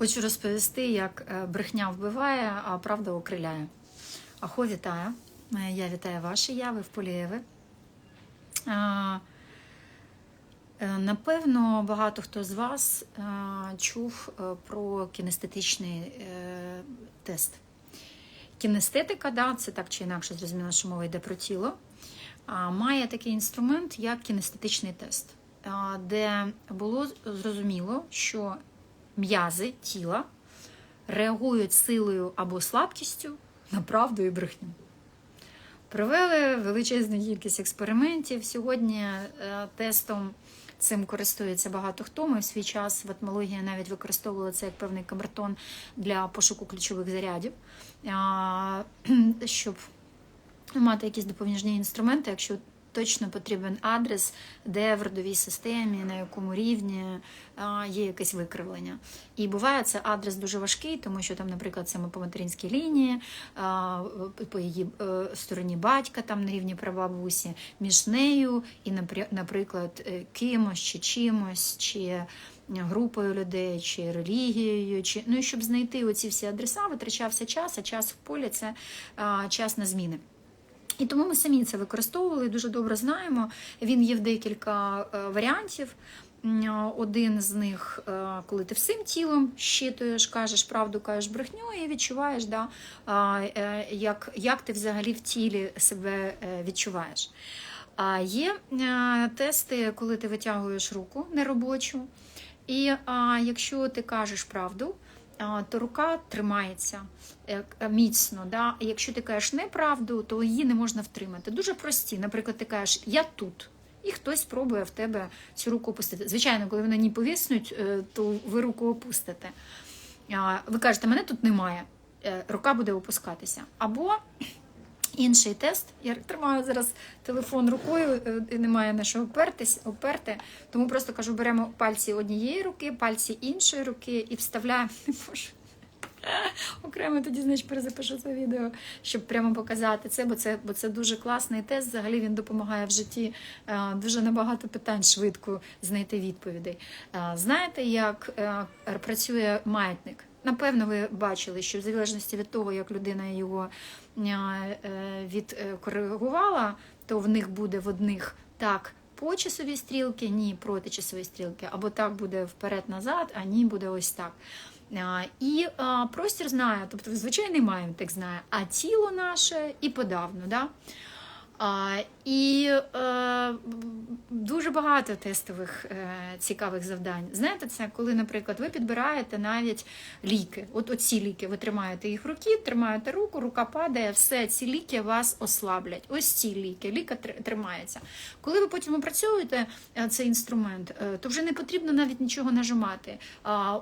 Хочу розповісти, як е, брехня вбиває, а правда окриляє. Ахо, вітаю. Е, Я вітаю ваші яви в Полієви. Е, Напевно, багато хто з вас чув про кінестетичний тест. Кінестетика, да, це так чи інакше зрозуміло, що мова йде про тіло, має такий інструмент, як кінестетичний тест, де було зрозуміло, що м'язи тіла реагують силою або слабкістю на правду і брехню. Провели величезну кількість експериментів. Сьогодні е, тестом цим користується багато хто. Ми в свій час в етмології навіть використовували це як певний камертон для пошуку ключових зарядів, щоб мати якісь допоміжні інструменти, якщо точно потрібен адрес, де в родовій системі, на якому рівні є якесь викривлення. І буває це адрес дуже важкий, тому що там, наприклад, саме по материнській лінії, по її е, стороні батька, там на рівні прабабусі, між нею і, наприклад, е, кимось чи чимось, чи групою людей, чи релігією, чи ну і щоб знайти оці всі адреса, витрачався час, а час в полі це час на зміни. І тому ми самі це використовували, дуже добре знаємо. Він є в декілька е, варіантів. Один з них, е, коли ти всім тілом щитуєш, кажеш правду, кажеш брехню, і відчуваєш, да, е, як, як ти взагалі в тілі себе е, відчуваєш. А є е, тести, коли ти витягуєш руку неробочу, і якщо ти кажеш правду, то рука тримається е, міцно. Да? Якщо ти кажеш неправду, то її не можна втримати. Дуже прості. Наприклад, ти кажеш Я тут. І хтось спробує в тебе цю руку опустити. Звичайно, коли вони не повіснуть, е, то ви руку опустите. Ви кажете, мене тут немає, Е, рука буде опускатися. Або інший тест. Я тримаю зараз телефон рукою, е, немає на що опертись, оперти. Тому просто кажу, беремо пальці однієї руки, пальці іншої руки і вставляємо. Окремо тоді, значить, перезапишу це відео, щоб прямо показати це, бо це, бо це дуже класний тест. Взагалі він допомагає в житті е, дуже на багато питань швидко знайти відповідей. Е, Знаєте, як працює маятник? Напевно, ви бачили, що в залежності від того, як людина його е, відкоригувала, то в них буде в одних так по часовій стрілки, ні проти часової стрілки, або так буде вперед-назад, а ні буде ось так. І простір знає, тобто звичайний маятник знає, а тіло наше і подавно. Да? І е, дуже багато тестових е, цікавих завдань. Знаєте, це коли, наприклад, ви підбираєте навіть ліки. От оці ліки, ви тримаєте їх в руки, тримаєте руку, рука падає, все, ці ліки вас ослаблять. Ось ці ліки, ліка тр- тримається. Коли ви потім опрацьовуєте е, цей інструмент, е, то вже не потрібно навіть нічого нажимати.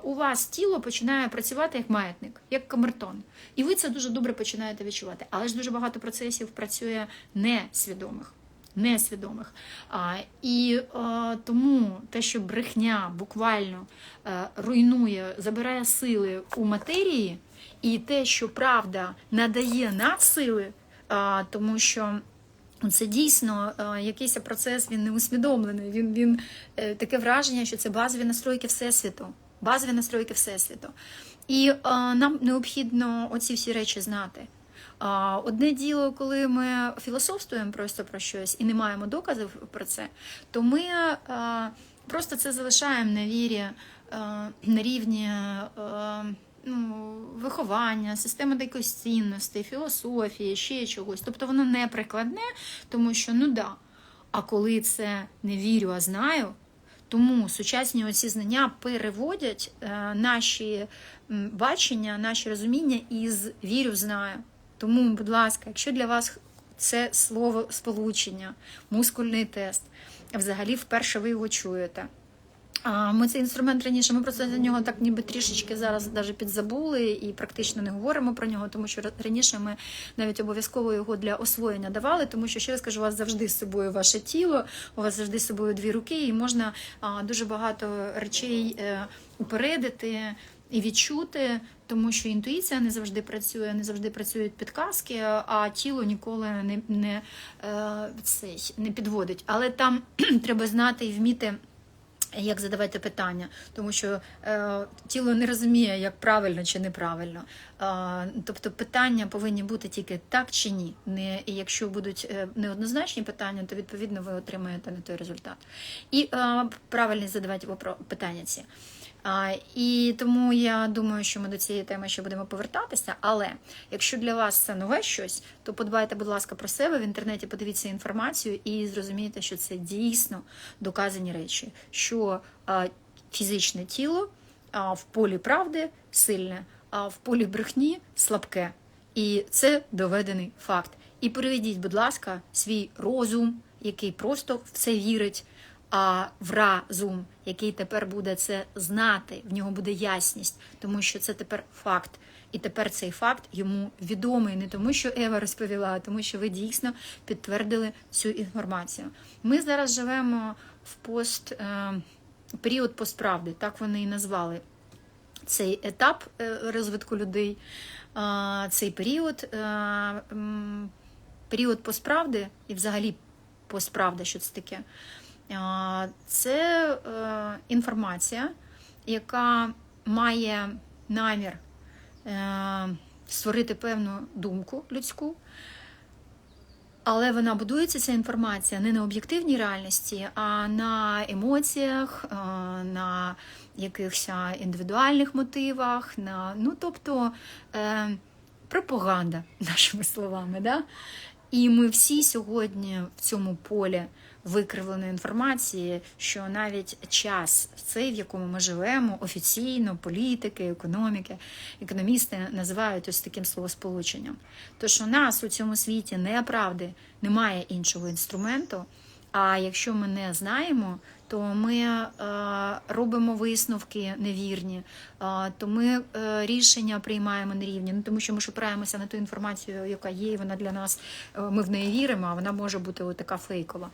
У вас тіло починає працювати як маятник, як камертон. І ви це дуже добре починаєте відчувати. Але ж дуже багато процесів працює несвідомих. Несвідомих. А, і а, тому те, що брехня буквально е, руйнує, забирає сили у матерії, і те, що правда надає надсили, а, тому що це дійсно е, якийсь процес, він не усвідомлений. Він, він е, таке враження, що це базові настройки Всесвіту. Базові настройки Всесвіту. І е, нам необхідно оці всі речі знати. Одне діло, коли ми філософствуємо просто про щось і не маємо доказів про це, то ми е, просто це залишаємо на вірі, е, на рівні е, ну, виховання, системи якоїсь цінностей, філософії, ще чогось. Тобто воно не прикладне, тому що ну да. А коли це не вірю, а знаю, тому сучасні оці знання переводять наші бачення, наші розуміння із вірю, знаю. Тому, будь ласка, якщо для вас це слово сполучення, мускульний тест, взагалі вперше ви його чуєте. А, Ми цей інструмент раніше, ми просто за нього так ніби трішечки зараз навіть підзабули і практично не говоримо про нього, тому що раніше ми навіть обов'язково його для освоєння давали, тому що ще раз кажу, у вас завжди з собою ваше тіло, у вас завжди з собою дві руки, і можна дуже багато речей е, упередити. І відчути, тому що інтуїція не завжди працює, не завжди працюють підказки, а тіло ніколи не, не, е, не підводить. Але там треба знати і вміти як задавати питання, тому що е, тіло не розуміє, як правильно чи неправильно. Е, тобто питання повинні бути тільки так чи ні. Не, і якщо будуть е, неоднозначні питання, то відповідно ви отримаєте не той результат. І е, правильно задавати питання ці. А, і тому я думаю, що ми до цієї теми ще будемо повертатися. Але якщо для вас це нове щось, то подбайте, будь ласка, про себе в інтернеті, подивіться інформацію і зрозумійте, що це дійсно доказані речі, що а, фізичне тіло а, в полі правди сильне, а в полі брехні слабке. І це доведений факт. І переведіть, будь ласка, свій розум, який просто в це вірить а в разум, який тепер буде це знати, в нього буде ясність, тому що це тепер факт. І тепер цей факт йому відомий не тому, що Ева розповіла, а тому, що ви дійсно підтвердили цю інформацію. Ми зараз живемо в пост е, період постправди, так вони і назвали цей етап е, розвитку людей, цей період, е, період постправди і взагалі постправда, що це таке. Це е, інформація, яка має намір е, створити певну думку людську, але вона будується, ця інформація, не на об'єктивній реальності, а на емоціях, е, на якихось індивідуальних мотивах, на, ну тобто пропаганда, нашими словами. Да? І ми всі сьогодні в цьому полі викривленої інформації, що навіть час, цей, в якому ми живемо, офіційно, політики, економіки, економісти називають ось таким словосполученням. Тож у нас у цьому світі неправди немає іншого інструменту. А якщо ми не знаємо, то ми е, робимо висновки невірні, е, то ми е, рішення приймаємо нерівні. Ну тому що ми ж опираємося на ту інформацію, яка є, і вона для нас, ми в неї віримо, а вона може бути така фейкова.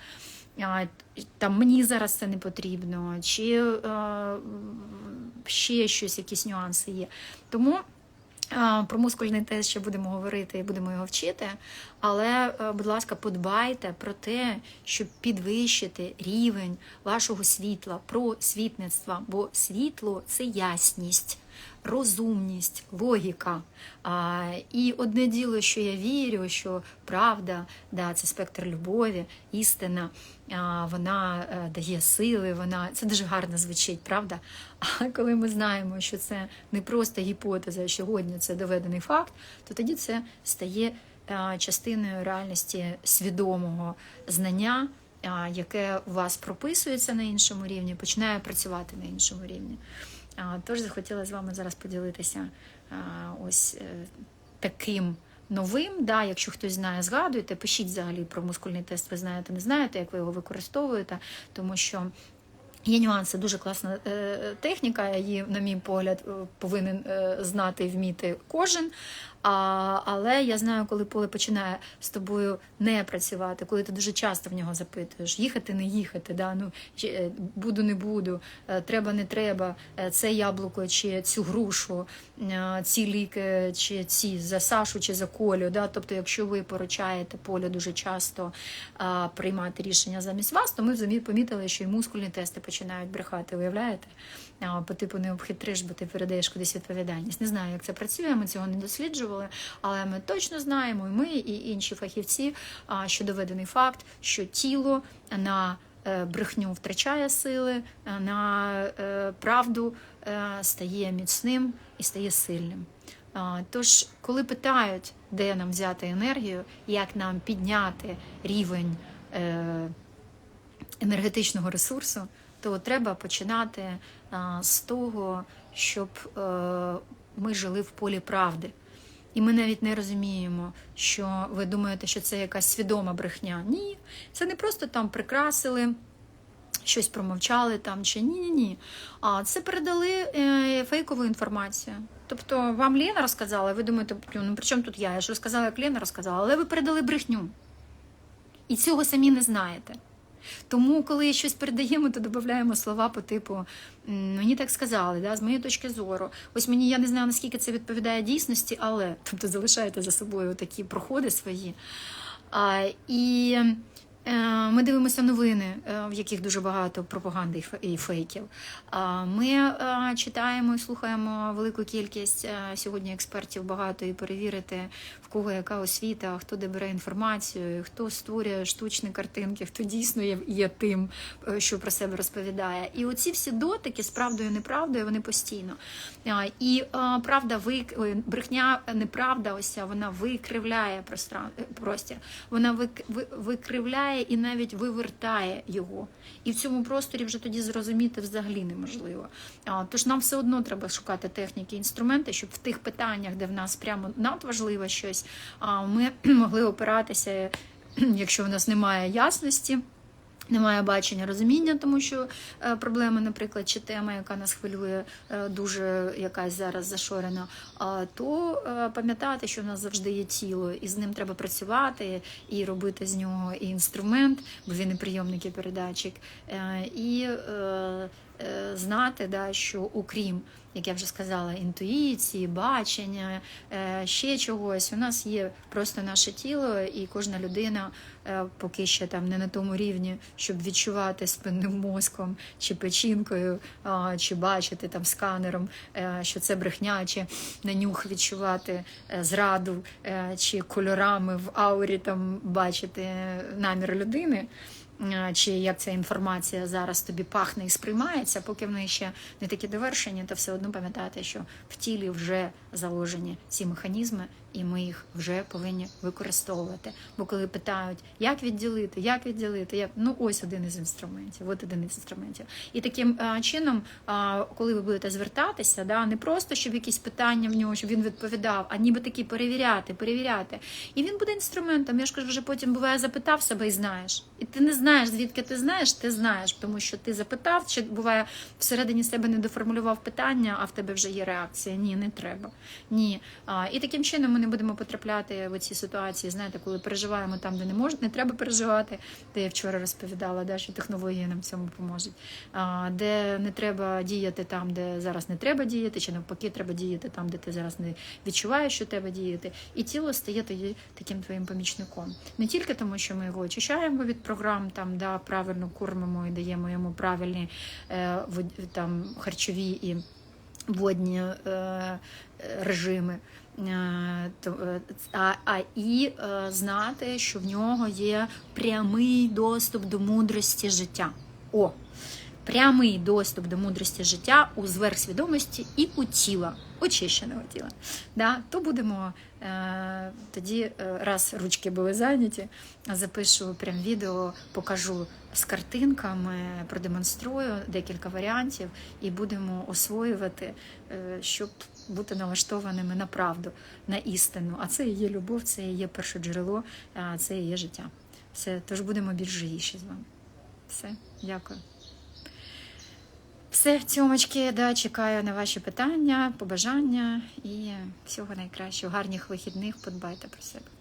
Там мені зараз це не потрібно, чи ще щось, якісь нюанси є. Тому. Про мускульний тест ще будемо говорити і будемо його вчити, але, е, будь ласка, подбайте про те, щоб підвищити рівень вашого світла, просвітництва, бо світло це ясність, розумність, логіка. А, І одне діло, що я вірю, що правда, да, це спектр любові, істина, а, вона е, дає сили, вона це дуже гарно звучить, правда? А коли ми знаємо, що це не просто гіпотеза, сьогодні це доведений факт, то тоді це стає е, частиною реальності свідомого знання. Яке у вас прописується на іншому рівні, починає працювати на іншому рівні. Тож захотіла з вами зараз поділитися ось е, таким новим. Да, Якщо хтось знає, згадуйте, пишіть взагалі про мускульний тест, ви знаєте, не знаєте, як ви його використовуєте, тому що. Є нюанси, дуже класна е, техніка, її, на мій погляд, е, повинен знати і вміти кожен. А, Але я знаю, коли поле починає з тобою не працювати, коли ти дуже часто в нього запитуєш, їхати, не їхати, да? ну, буду, не буду, треба, не треба, це яблуко чи цю грушу, ці ліки, чи ці за Сашу чи за Колю. Да? Тобто, якщо ви поручаєте поле дуже часто приймати рішення замість вас, то ми помітили, що і мускульні тести починають брехати, уявляєте? По типу не обхитриш, бо ти передаєш кудись відповідальність. Не знаю, як це працює, ми цього не досліджували досліджували, але ми точно знаємо, і ми, і інші фахівці, що доведений факт, що тіло на е, брехню втрачає сили, е, на е, правду стає міцним і стає сильним. Тож, коли питають, де нам взяти енергію, як нам підняти рівень енергетичного ресурсу, то треба починати з того, щоб ми жили в полі правди. І ми навіть не розуміємо, що ви думаєте, що це якась свідома брехня. Ні, це не просто там прикрасили, щось промовчали там чи ні-ні ні. А це передали е, фейкову інформацію. Тобто вам Лена розказала, ви думаєте, ну при чому тут я? Я ж розказала, як Лена розказала, але ви передали брехню. І цього самі не знаєте. Тому, коли щось передаємо, то додаємо слова по типу мені так сказали, да, з моєї точки зору. Ось мені я не знаю, наскільки це відповідає дійсності, але тобто залишаєте за собою такі проходи свої. А, І Ми дивимося новини, е, в яких дуже багато пропаганди і фе- фейків. Ми е, читаємо і слухаємо велику кількість е, сьогодні експертів багато і перевірити, в кого яка освіта, хто де бере інформацію, хто створює штучні картинки, хто дійсно є, є тим, е, що про себе розповідає. І оці всі дотики з правдою неправдою вони постійно. І е, правда, вик... брехня, неправда, ось вона викривляє е, простір, вона вик... ви- і навіть вивертає його. І в цьому просторі вже тоді зрозуміти взагалі неможливо. Тож нам все одно треба шукати техніки, інструменти, щоб в тих питаннях, де в нас прямо надважливо щось, ми могли опиратися, якщо в нас немає ясності. Немає бачення, розуміння, тому що е, проблема, наприклад, чи тема, яка нас хвилює, е, дуже якась зараз зашорена, то е, пам'ятати, що в нас завжди є тіло, і з ним треба працювати, і робити з нього і інструмент, бо він і прийомник, і передатчик, і знати, да, що окрім, як я вже сказала, інтуїції, бачення, е, ще чогось, у нас є просто наше тіло, і кожна людина е, поки ще там не на тому рівні, щоб відчувати спинним мозком чи печінкою, чи бачити там сканером, е, що це брехня, чи на нюх відчувати е, зраду, е, чи кольорами в аурі там бачити намір людини. Е, Чи як ця інформація зараз тобі пахне і сприймається, поки вони ще не такі довершені, то все одно пам'ятайте, що в тілі вже заложені ці механізми, і ми їх вже повинні використовувати. Бо коли питають, як відділити, як відділити, як ну ось один із інструментів, от один із інструментів. І таким а, чином, а, коли ви будете звертатися, да, не просто щоб якісь питання в нього, щоб він відповідав, а ніби такі перевіряти, перевіряти. І він буде інструментом. Я ж кажу, вже потім буває запитав себе і знаєш. І ти не знаєш, звідки ти знаєш, ти знаєш, тому що ти запитав, чи буває всередині себе не доформулював питання, а в тебе вже є реакція. Ні, не треба. Ні. І таким чином ми не будемо потрапляти в ці ситуації, знаєте, коли переживаємо там, де не можна, не треба переживати, де я вчора розповідала, да, що технології нам цьому поможуть. А, де не треба діяти там, де зараз не треба діяти, чи навпаки, треба діяти там, де ти зараз не відчуваєш, що треба діяти. І тіло стає тоді таким твоїм помічником. Не тільки тому, що ми його очищаємо від програм, там да, правильно кормимо і даємо йому правильні е, там харчові і водні е, режими. Е, е, А, і е, знати, що в нього є прямий доступ до мудрості життя. О, прямий доступ до мудрості життя у зверхсвідомості і у тіла, очищеного тіла. Да? То будемо е, тоді, раз ручки були зайняті, запишу прям відео, покажу з картинками, продемонструю декілька варіантів і будемо освоювати, щоб бути налаштованими на правду, на істину. А це і є любов, це і є перше джерело, це і є життя. Все, тож будемо більш живіші з вами. Все, дякую. Все, цьомочки, да, чекаю на ваші питання, побажання і всього найкращого. Гарних вихідних, подбайте про себе.